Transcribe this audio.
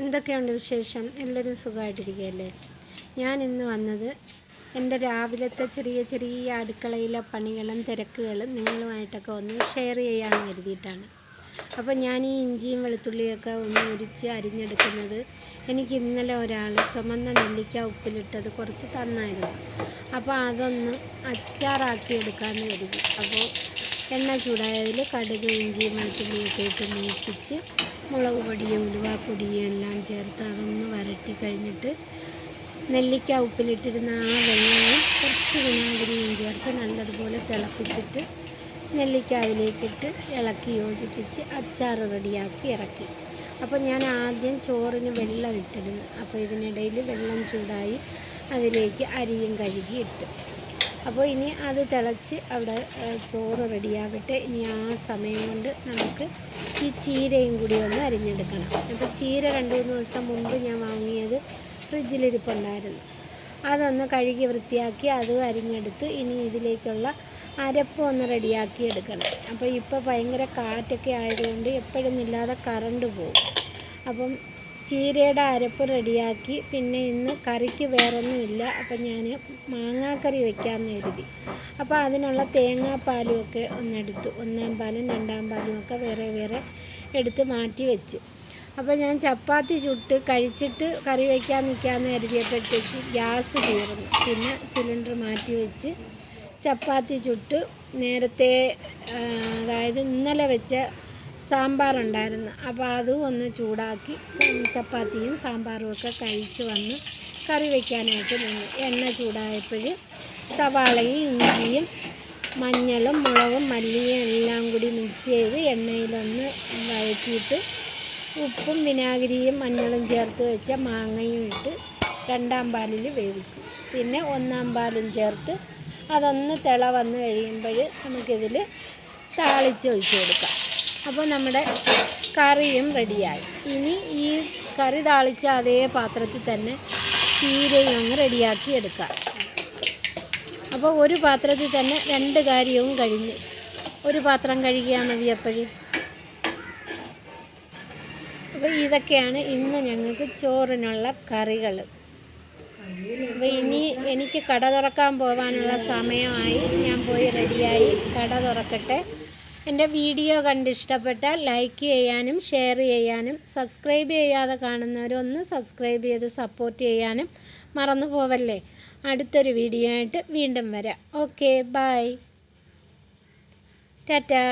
എന്തൊക്കെയുണ്ട് വിശേഷം? എല്ലാവരും സുഖമായിട്ടിരിക്കുകയല്ലേ? ഞാൻ ഇന്ന് വന്നത് എന്റെ രാവിലത്തെ ചെറിയ ചെറിയ അടുക്കളയിലെ പണികളും തിരക്കുകളും നിങ്ങളുമായിട്ടൊക്കെ ഒന്ന് ഷെയർ ചെയ്യാമെന്ന് കരുതിയിട്ടാണ്. അപ്പോൾ ഞാൻ ഈ ഇഞ്ചിയും വെളുത്തുള്ളിയൊക്കെ ഒന്ന് ഉരിച്ച് അരിഞ്ഞെടുക്കുന്നത് എനിക്ക് ഇന്നലെ ഒരാൾ ചുമന്ന നെല്ലിക്ക ഉപ്പിലിട്ടത് കുറച്ച് തന്നായിരുന്നു. അപ്പോൾ അതൊന്ന് അച്ചാറാക്കി എടുക്കാമെന്ന് കരുതി. അപ്പോൾ എണ്ണ ചൂടായതിൽ കടുക് ഇഞ്ചിയും വെളുത്തുള്ളിയൊക്കെ ഇട്ട് മൂപ്പിച്ച് മുളക് പൊടിയും ഉലുവാപ്പൊടിയും എല്ലാം ചേർത്ത് അതൊന്ന് വരട്ടി കഴിഞ്ഞിട്ട് നെല്ലിക്ക ഉപ്പിലിട്ടിരുന്ന ആ വെള്ളവും കുറച്ച് വിനാഗിരിയും ചേർത്ത് നല്ലതുപോലെ തിളപ്പിച്ചിട്ട് നെല്ലിക്ക അതിലേക്കിട്ട് ഇളക്കി യോജിപ്പിച്ച് അച്ചാർ റെഡിയാക്കി ഇറക്കി. അപ്പോൾ ഞാൻ ആദ്യം ചോറിന് വെള്ളം ഇട്ടിരുന്നു. അപ്പോൾ ഇതിനിടയിൽ വെള്ളം ചൂടായി അതിലേക്ക് അരിയും കഴുകി ഇട്ട്. അപ്പോൾ ഇനി അത് തിളച്ച് അവിടെ ചോറ് റെഡിയാവട്ടെ. ഇനി ആ സമയം കൊണ്ട് നമുക്ക് ഈ ചീരയും കൂടി ഒന്ന് അരിഞ്ഞെടുക്കണം. അപ്പോൾ ചീര രണ്ട് മൂന്ന് ദിവസം മുമ്പ് ഞാൻ വാങ്ങിയത് ഫ്രിഡ്ജിലിരിപ്പുണ്ടായിരുന്നു. അതൊന്ന് കഴുകി വൃത്തിയാക്കി അത് അരിഞ്ഞെടുത്ത് ഇനി ഇതിലേക്കുള്ള അരപ്പ് ഒന്ന് റെഡിയാക്കി എടുക്കണം. അപ്പോൾ ഇപ്പോൾ ഭയങ്കര കാറ്റൊക്കെ ആയതുകൊണ്ട് എപ്പോഴൊന്നും ഇല്ലാതെ കറണ്ട് പോകും അപ്പം ചീരയുടെ അരപ്പ് റെഡിയാക്കി. പിന്നെ ഇന്ന് കറിക്ക് വേറൊന്നുമില്ല. അപ്പം ഞാൻ മാങ്ങാക്കറി വെക്കാമെന്ന് കരുതി. അപ്പോൾ അതിനുള്ള തേങ്ങാപ്പാലും ഒക്കെ ഒന്നെടുത്തു. ഒന്നാം പാലും രണ്ടാം പാലും ഒക്കെ വേറെ വേറെ എടുത്ത് മാറ്റി വെച്ച്. അപ്പോൾ ഞാൻ ചപ്പാത്തി ചുട്ട് കഴിച്ചിട്ട് കറി വയ്ക്കാൻ നിൽക്കാമെന്ന് കരുതിയപ്പോഴത്തേക്ക് ഗ്യാസ് തീർന്നു. പിന്നെ സിലിണ്ടർ മാറ്റി വെച്ച് ചപ്പാത്തി ചുട്ട് നേരത്തെ അതായത് ഇന്നലെ വെച്ച സാമ്പാറുണ്ടായിരുന്നു. അപ്പോൾ അതും ഒന്ന് ചൂടാക്കി ചപ്പാത്തിയും സാമ്പാറും ഒക്കെ കഴിച്ച് വന്ന് കറി വയ്ക്കാനായിട്ട് നിന്നു. എണ്ണ ചൂടായപ്പോൾ സവാളയും ഇഞ്ചിയും മഞ്ഞളും മുളകും മല്ലിയും എല്ലാം കൂടി മിക്സ് ചെയ്ത് എണ്ണയിലൊന്ന് വഴറ്റിയിട്ട് ഉപ്പും വിനാഗിരിയും മഞ്ഞളും ചേർത്ത് വെച്ച മാങ്ങയും ഇട്ട് രണ്ടാം പാലിൽ വേവിച്ച്. പിന്നെ ഒന്നാം പാലും ചേർത്ത് അതൊന്ന് തിള വന്ന് കഴിയുമ്പോൾ നമുക്കിതിൽ താളിച്ച് ഒഴിച്ച് കൊടുക്കാം. അപ്പോൾ നമ്മുടെ കറിയും റെഡിയായി ഇനി ഈ കറി താളിച്ച അതേ പാത്രത്തിൽ തന്നെ ചീരയും അങ്ങ് റെഡിയാക്കി എടുക്കാം. അപ്പോൾ ഒരു പാത്രത്തിൽ തന്നെ രണ്ട് കാര്യവും കഴിഞ്ഞ്. ഒരു പാത്രം കഴുകിയാൽ മതി അപ്പോഴും. അപ്പോൾ ഇതൊക്കെയാണ് ഇന്ന് ഞങ്ങൾക്ക് ചോറിനുള്ള കറികൾ അപ്പോൾ ഇനി എനിക്ക് കട തുറക്കാൻ പോകാനുള്ള സമയമായി. ഞാൻ പോയി റെഡിയായി കട തുറക്കട്ടെ. എന്റെ വീഡിയോ കണ്ട് ഇഷ്ടപ്പെട്ടാൽ ലൈക്ക് ചെയ്യാനും ഷെയർ ചെയ്യാനും സബ്സ്ക്രൈബ് ചെയ്യാതെ കാണുന്നവരൊന്ന് സബ്സ്ക്രൈബ് ചെയ്ത് സപ്പോർട്ട് ചെയ്യാനും മറന്നു പോവല്ലേ? അടുത്തൊരു വീഡിയോ ആയിട്ട് വീണ്ടും വരാം. Okay bye tata.